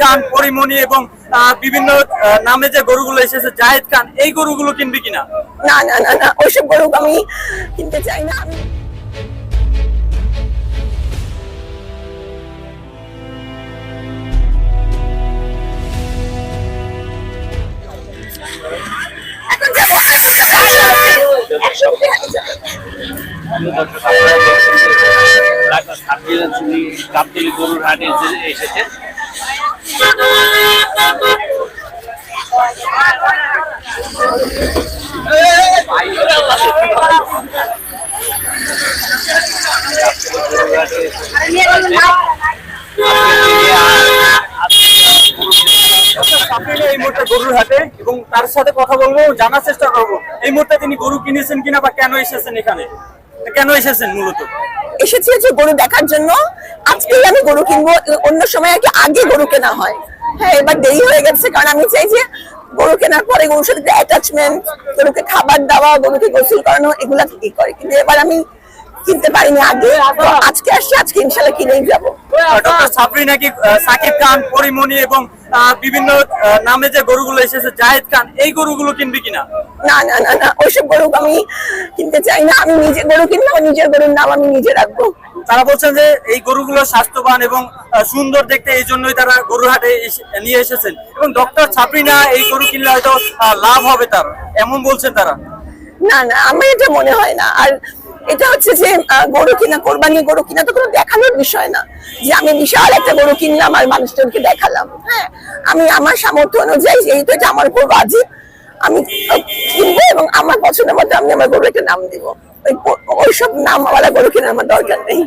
খান পরিমণি এবং বিভিন্ন নামে যে গরুগুলো এসেছে জাহেদ খান এই গরুগুলো কিনবি কিনা? না না না না ওইসব গরু আমি কিনতে চাই না। আমি গাবতলি গরুর হাটে এসেছে এই মুহূর্তে গরুর হাটে এবং তার সাথে কথা বলব, জানার চেষ্টা করব। এই মুহূর্তে তিনি গরু কিনেছেন কিনা বা কেন এসেছেন এখানে? কেন এসেছেন মূলত? এসেছি হচ্ছে গরু দেখার জন্য। আজকেই আমি গরু কিনবো অন্য সময় আর কি আগে গরু কেনা হয়। হ্যাঁ এবার দেরি হয়ে গেছে কারণ আমি চাই যে গরু কেনার পরে গরুর সাথে অ্যাটাচমেন্ট গরুকে খাবার দেওয়া গরুকে গোসল করানো এগুলা কি করে। কিন্তু এবার আমি কিনতে পারিনি আগে। আজকে আসছি আজকে ইনশাল্লাহ কিনেই যাব। ডক্টর সাবরিনা কি আহ, সাকিব খান পরিমণি এবং বিভিন্ন নামে যে গরুগুলো এসেছে জাহেদ খান এই গরুগুলো কিনবি কিনা? না না না না ওইসব গরু আমি কিনতে চাই না। আমি নিজে গরু কিনবো নিজের গরুর নাম আমি নিজে রাখব। তারা বলছেন যে এই গরুগুলো স্বাস্থ্যবান এবং সুন্দর দেখতে, এই জন্যই তারা গরু হাটে নিয়ে এসেছেন। এবং ডক্টর সাবরিনা এই গরু কিনলে হয়তো লাভ হবে তার, এমন বলছেন তারা। না না, আমার এটা মনে হয় না। আর এটা হচ্ছে যে গরু কিনা কোরবানি গরু কিনা তো কোনো দেখানোর বিষয় না। যে আমি বিশাল একটা গরু কিনলাম আর মানুষজনকে দেখালাম। হ্যাঁ আমি আমার সামর্থ্য অনুযায়ী, যেহেতু এটা আমার উপর বাজিত আমি কিনবো এবং আমার পছন্দের মতো আমি আমার গরু একটা নাম দিব। ওইসব গরু কেনার আমার দরকার নেই।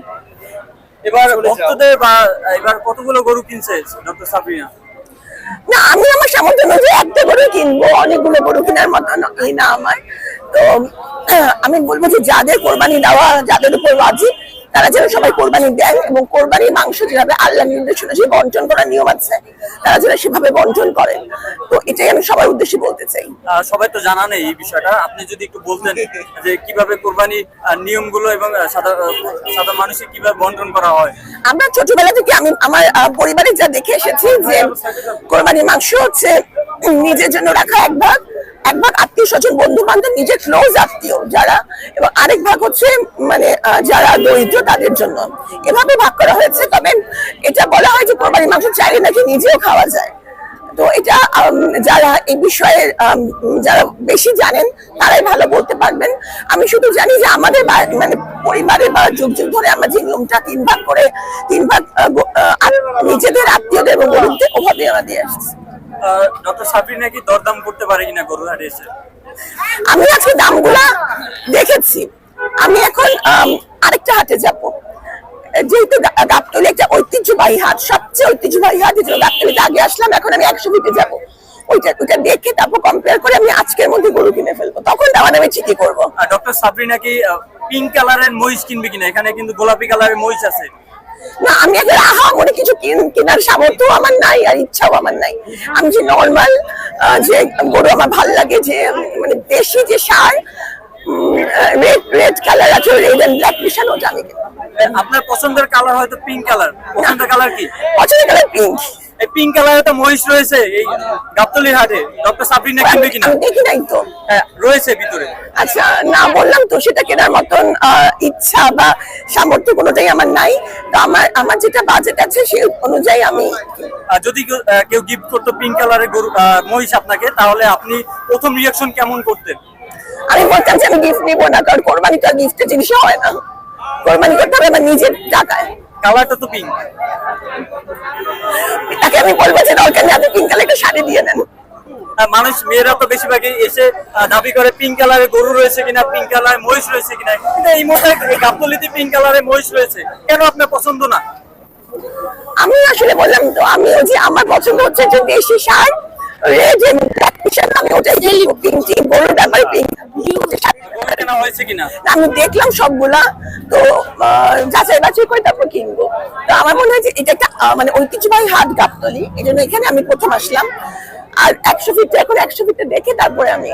এবার ভক্তদের বা এবার কতগুলো গরু কিনছে ডক্টর সাবরিনা না আমি আমার সামর্থ্য অনুযায়ী একটা গরু কিনবো অনেকগুলো গরু কেনার মতো ন- না আমার। তো আমি বলব যে যাদের কোরবানি দেওয়া যাদের উপর রাজি তারা যেন সবাই কোরবানি দেন এবং কোরবানির মাংস যেভাবে আল্লাহ নির্দেশনা যে বন্টন করার নিয়ম আছে তারা যেন সেভাবে বন্টন করেন তো এটাই আমি সবার উদ্দেশ্যে বলতে চাই। সবাই তো জানা নেই এই বিষয়টা। আপনি যদি একটু বলতেন যে কীভাবে কোরবানি নিয়মগুলো এবং সাধারণ মানুষের কীভাবে বন্টন করা হয়? আমরা ছোটবেলা থেকে আমি আমার পরিবারে যা দেখে এসেছি যে কোরবানির মাংস হচ্ছে নিজের জন্য রাখা এক ভাগ এক ভাগ স্বজন বন্ধু বান্ধব নিজের ক্লোজ আত্মীয় যারা, এবং আরেক ভাগ হচ্ছে মানে যারা দরিদ্র তাদের জন্য। এভাবে ভাগ করা হয়েছে, তবে এটা বলা হয় যে কোরবানির মাংস চাইলে নাকি নিজেও খাওয়া যায়। তো এটা যারা এই বিষয়ে যারা বেশি জানেন, তারাই ভালো বলতে পারবেন। আমি শুধু জানি যে আমাদের মানে পরিবারে বা যুগ যুগ ধরে আমরা যে নিয়মটা তিন ভাগ করে, তিন ভাগ নিজেদের আত্মীয়দের এবং ওভাবে আমরা দিয়ে আসছি। ডক্টর সাবরিনা কি দরদাম করতে পারে কিনা গরু হাটে আমি আজকে দামগুলা দেখেছি। আমি এখন আরেকটা হাটে যাব। যেহেতু গাবতলী একটা ঐতিহ্যবাহী হাট সবচেয়ে ঐতিহ্যবাহী হাট জন্য গাবতলীতে আগে আসলাম এখন আমি একশো ফিটে যাব। ওইটা ওইটা দেখে তারপর কম্পেয়ার করে আমি আজকের মধ্যে গরু কিনে ফেলব। তখন দামা দামে ঠিকই করব। ডক্টর সাবরিনা কি পিঙ্ক কালারের মহিষ কিনবে কিনা? এখানে কিন্তু গোলাপি কালারের মহিষ আছে। না আমি এখন আহা মনে কিছু কিন- কেনার সামর্থ্য আমার নাই আর ইচ্ছাও আমার নাই। আমি যে নর্মাল যে গরু আমার ভালো লাগে যে মানে দেশি যে সার রেড রেড কালার আছে রেড এন্ড ব্ল্যাক মিশানো ওটা আমি আপনার পছন্দের কালার হয়তো পিঙ্ক কালার পছন্দের কালার কি? পছন্দের কালার পিঙ্ক এই পিঙ্ক কালারের তো মহিষ রয়েছে এই গাবতলির হাটে। ডক্টর সাবরিনা কিনবে কিনা? দেখি নাই তো। হ্যাঁ রয়েছে ভিতরে। আচ্ছা না বললাম তো সেটা কেনার মতন ইচ্ছা বা সামর্থ্য কোনোটাই আমার নাই। তো আমার আমার যেটা বাজেট আছে সেই অনুযায়ী আমি আর যদি কেউ- গিফট করতো পিঙ্ক কালারের গরু মহিষ আপনাকে তাহলে আপনি প্রথম রিয়াকশন কেমন করতেন? আমি বলতাম যে আমি গিফট নিবো না কারণ কোরবানি তো গিফটের জিনিস হয় না। কোরবানি করতে হবে আমার নিজের টাকায়। কালারটা তো পিঙ্ক আমি বলব যে দরকার নেই আপনি পিঙ্ক কালার একটা শাড়ি দিয়ে নেন মানুষ মেয়েরা তো বেশিরভাগই এসে দাবি করে পিঙ্ক কালারের গরু রয়েছে কিনা পিঙ্ক কালারের মহিষ রয়েছে কিনা। কিন্তু এই মুহূর্তে এই গাবতলিতে পিঙ্ক কালারের মহিষ রয়েছে। কেন আপনার পছন্দ না? আমি আসলে বললাম তো আমি ওই যে আমার পছন্দ হচ্ছে যে দেশি শাড় রেড এন্ড ব্ল্যাক মিশানো আমি ওটাই কিনবো পিঙ্কটি গরুর ব্যাপারে পিঙ্ক গরু কেনা হয়েছে কিনা? আমি দেখলাম সবগুলা তো যাচাই বাছাই করে তারপর কিনবো। তো আমার মনে হয় যে এটা একটা মানে ঐতিহ্যবাহী হাট গাবতলি। এই জন্য এখানে আমি প্রথম আসলাম। আর একশো ফিট এখন একশো ফিটটা দেখে তারপরে আমি